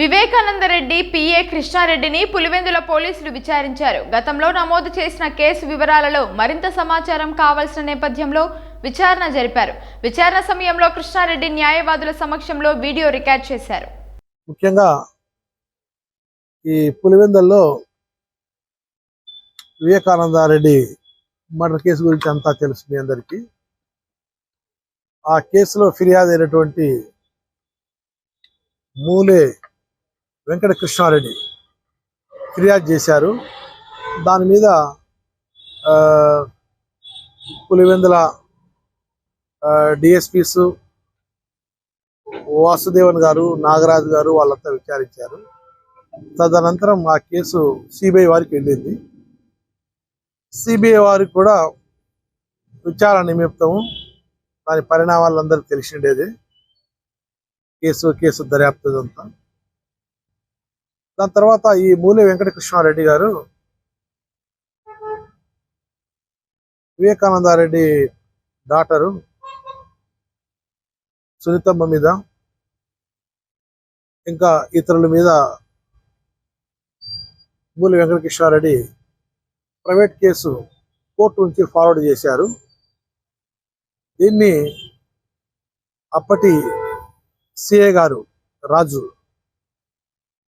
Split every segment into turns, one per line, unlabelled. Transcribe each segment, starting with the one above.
Vivekananda Reddy PA కృష్ణారెడ్డిని Pulivendula పోలీసులు విచారించారు. గతంలో నమోదు చేసిన కేసు వివరాలలో మరింత సమాచారం కావాల్సిన నేపథ్యంలో విచారణ జరిపారు. విచారణ సమయంలో కృష్ణారెడ్డి న్యాయవాదుల సమక్షంలో వీడియో రికార్డ్ చేశారు.
ముఖ్యంగా ఈ పులివెందుల్లో వివేకానంద రెడ్డి మర్డర్ కేసు గురించి అంతా తెలుసు మీ అందరికీ. ఆ కేసులో ఫిర్యాదు అయినటువంటి మూలే వెంకట కృష్ణారెడ్డి ఫిర్యాదు చేశారు. దాని మీద ఆ, పులివెందుల డిఎస్పీస్ వాసుదేవన్ గారు నాగరాజు గారు వాళ్ళంతా విచారించారు. తదనంతరం ఆ కేసు సిబిఐ వారికి వెళ్ళింది. సిబిఐ వారికి కూడా విచారణ నిమిత్తము దాని పరిణామాలు అందరికి తెలిసిండేది. కేసు కేసు దర్యాప్తుదంతా దాని తర్వాత ఈ మూలి వెంకటకృష్ణారెడ్డి గారు వివేకానందారెడ్డి డాటరు సునీతమ్మ మీద ఇంకా ఇతరుల మీద మూలి వెంకటకృష్ణారెడ్డి ప్రైవేట్ కేసు కోర్టు నుంచి ఫార్వర్డ్ చేశారు. దీన్ని అప్పటి సిఏ గారు Raju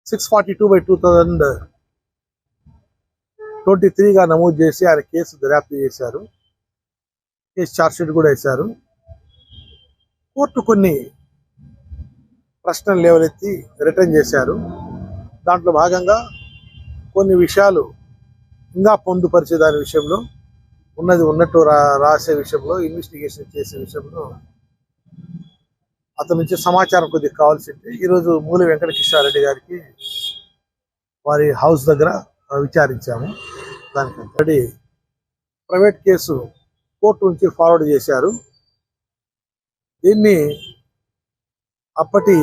six forty two by two thousand twenty త్రీగా నమోదు చేసి ఆయన కేసు దర్యాప్తు చేశారు. కేసు ఛార్జ్షీట్ కూడా వేశారు. కోర్టు కొన్ని ప్రశ్నలు లేవలెత్తి రిటర్న్ చేశారు. దాంట్లో భాగంగా కొన్ని విషయాలు ఇంకా పొందుపరిచే దాని విషయంలో ఉన్నది ఉన్నట్టు రాసే విషయంలో ఇన్వెస్టిగేషన్ చేసే విషయంలో అతని నుంచి సమాచారం కొద్దిగా కావాల్సింది ఉంటే ఈరోజు మూలి వెంకటకృష్ణారెడ్డి గారికి వారి హౌస్ దగ్గర విచారించాము. దానికి ఆల్రెడీ ప్రైవేట్ కేసు కోర్టు నుంచి ఫార్వర్డ్ చేశారు. దీన్ని అప్పటి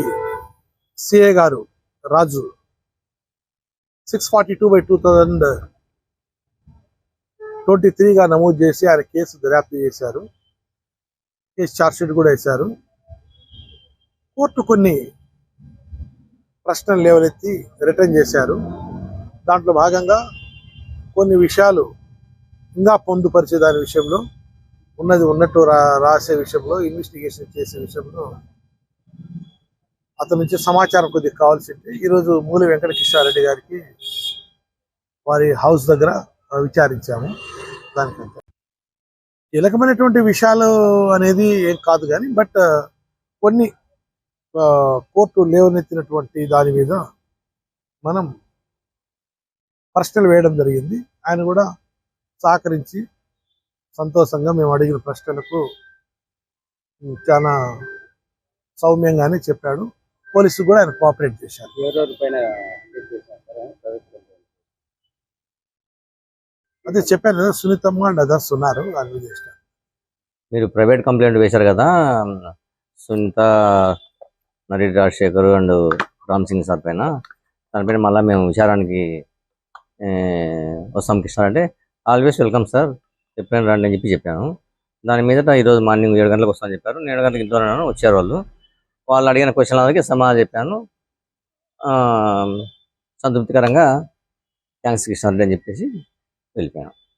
సిఏ గారు Raju six forty two by two thousand twenty త్రీగా నమోదు చేసి ఆయన కేసు దర్యాప్తు చేశారు. కేసు ఛార్జ్షీట్ కూడా వేశారు. కోర్టు కొన్ని ప్రశ్నలు లేవనెత్తి రిటర్న్ చేశారు. దాంట్లో భాగంగా కొన్ని విషయాలు ఇంకా పొందుపరిచే దాని విషయంలో ఉన్నది ఉన్నట్టు రా రాసే విషయంలో ఇన్వెస్టిగేషన్ చేసే విషయంలో అతని నుంచి సమాచారం కొద్దిగా కావాల్సి ఈరోజు మూలి వెంకటకృష్ణారెడ్డి గారికి వారి హౌస్ దగ్గర విచారించాము. దానికంటే కీలకమైనటువంటి విషయాలు అనేది ఏం కాదు కానీ బట్ కొన్ని కోర్టు లేవనెత్తినటువంటి దాని మీద మనం ప్రశ్నలు వేయడం జరిగింది ఆయన కూడా సహకరించి సంతోషంగా మేము అడిగిన ప్రశ్నలకు చాలా సౌమ్యంగానే చెప్పాడు పోలీసు కూడా ఆయన కోఆపరేట్ చేశారు. అదే చెప్పాను కదా సునీతమ్మ అండ్ అదర్స్ ఉన్నారు దాని మీద చేశారు.
మీరు ప్రైవేట్ కంప్లైంట్ వేశారు కదా సునీత నరేష్ రాజశేఖర్ అండ్ రామ్ సింగ్ సార్ పైన. దానిపైన మళ్ళీ మేము విచారానికి వస్తాం కృష్ణ అంటే. Always welcome sir. చెప్పాను రండి అని చెప్పి చెప్పాను. దాని మీదట ఈరోజు మార్నింగ్ ఏడు గంటలకు వస్తామని చెప్పారు. ఏడు గంటలకు ఇంట్లో వచ్చారు వాళ్ళు. వాళ్ళు అడిగిన క్వశ్చన్లకి సమాధానం చెప్పాను. ఆ, సంతృప్తికరంగా థ్యాంక్స్ కృష్ణారెడ్డి అని చెప్పేసి వెళ్ళిపోయాను.